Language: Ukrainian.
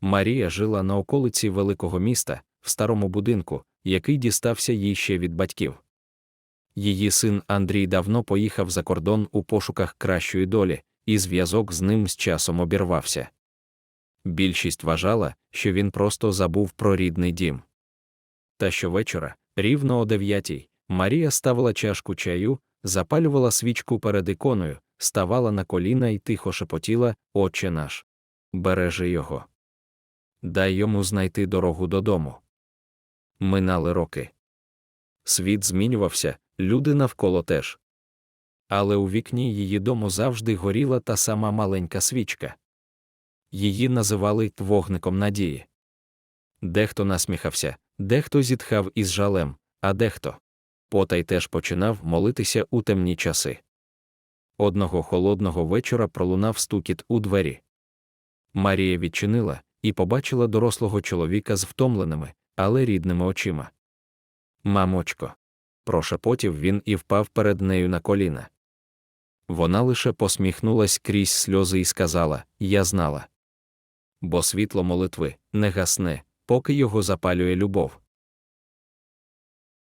Марія жила на околиці великого міста, в старому будинку, який дістався їй ще від батьків. Її син Андрій давно поїхав за кордон у пошуках кращої долі, і зв'язок з ним з часом обірвався. Більшість вважала, що він просто забув про рідний дім. Та щовечора, рівно о дев'ятій, Марія ставила чашку чаю, запалювала свічку перед іконою, ставала на коліна і тихо шепотіла Отче наш. Бережи його. Дай йому знайти дорогу додому. Минали роки. Світ змінювався, люди навколо теж. Але у вікні її дому завжди горіла та сама маленька свічка. Її називали вогником надії. Дехто насміхався, дехто зітхав із жалем, а дехто потай теж починав молитися у темні часи. Одного холодного вечора пролунав стукіт у двері. Марія відчинила і побачила дорослого чоловіка з втомленими, але рідними очима. Мамочко. прошепотів він і впав перед нею на коліна. Вона лише посміхнулась крізь сльози і сказала Я знала. Бо світло молитви не гасне, поки його запалює любов.